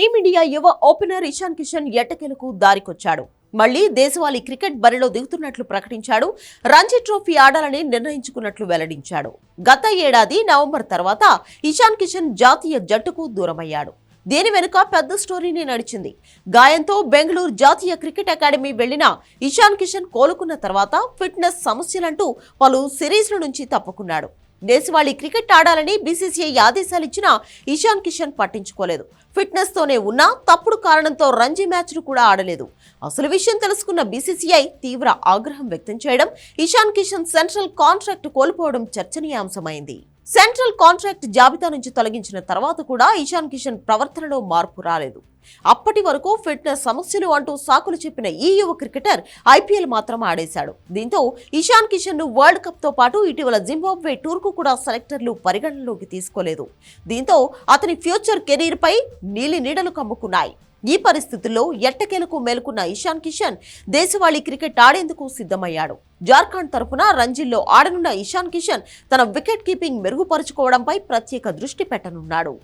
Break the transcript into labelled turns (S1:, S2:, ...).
S1: Team India యువ opener Ishan Kishan ఎట్టకెలకు దారికొచ్చాడు. మళ్ళీ దేశవాళీ క్రికెట్ బరిలో దిగుతున్నట్లు ప్రకటించాడు. రంజీ ట్రోఫీ ఆడాలని నిర్ణయించుకున్నట్లు వెల్లడించాడు. గత ఏడాది నవంబర్ తర్వాత ఇషాన్ కిషన్ జాతీయ జట్టుకు దూరమయ్యాడు. దీని వెనుక పెద్ద స్టోరీనే నడిచింది. గాయంతో బెంగళూరు జాతీయ క్రికెట్ అకాడమీ వెళ్ళిన ఇషాన్ కిషన్ కోలుకున్న తర్వాత ఫిట్నెస్ సమస్యలంటూ పలు సిరీస్ల నుంచి తప్పుకున్నాడు. దేశవాళీ క్రికెట్ ఆడాలని బీసీసీఐ ఆదేశాలు ఇచ్చినా ఇషాన్ కిషన్ పట్టించుకోలేదు. ఫిట్నెస్తోనే ఉన్నా తప్పుడు కారణంతో రంజీ మ్యాచ్ను కూడా ఆడలేదు. అసలు విషయం తెలుసుకున్న బీసీసీఐ తీవ్ర ఆగ్రహం వ్యక్తం చేయడం ఇషాన్ కిషన్ సెంట్రల్ కాంట్రాక్ట్ కోల్పోవడం చర్చనీయాంశమైంది. సెంట్రల్ కాంట్రాక్ట్ జాబితా నుంచి తొలగించిన తర్వాత కూడా ఇషాన్ కిషన్ ప్రవర్తనలో మార్పు రాలేదు. అప్పటి వరకు ఫిట్నెస్ సమస్యలు అంటూ సాకులు చెప్పిన ఈ యువ క్రికెటర్ ఐపీఎల్ మాత్రం ఆడేశాడు. దీంతో ఇషాన్ కిషన్ను వరల్డ్ కప్తో పాటు ఇటీవల జింబాబ్వే టూర్కు కూడా సెలెక్టర్లు పరిగణనలోకి తీసుకోలేదు. దీంతో అతని ఫ్యూచర్ కెరీర్ పై నీలి నీడలు కమ్ముకున్నాయి. ఈ పరిస్థితుల్లో ఎట్టకేలకు మేలుకున్న ఇషాన్ కిషన్ దేశవాళీ క్రికెట్ ఆడేందుకు సిద్ధమయ్యాడు. జార్ఖండ్ తరఫున రంజీల్లో ఆడనున్న ఇషాన్ కిషన్ తన వికెట్ కీపింగ్ మెరుగుపరుచుకోవడంపై ప్రత్యేక దృష్టి పెట్టనున్నాడు.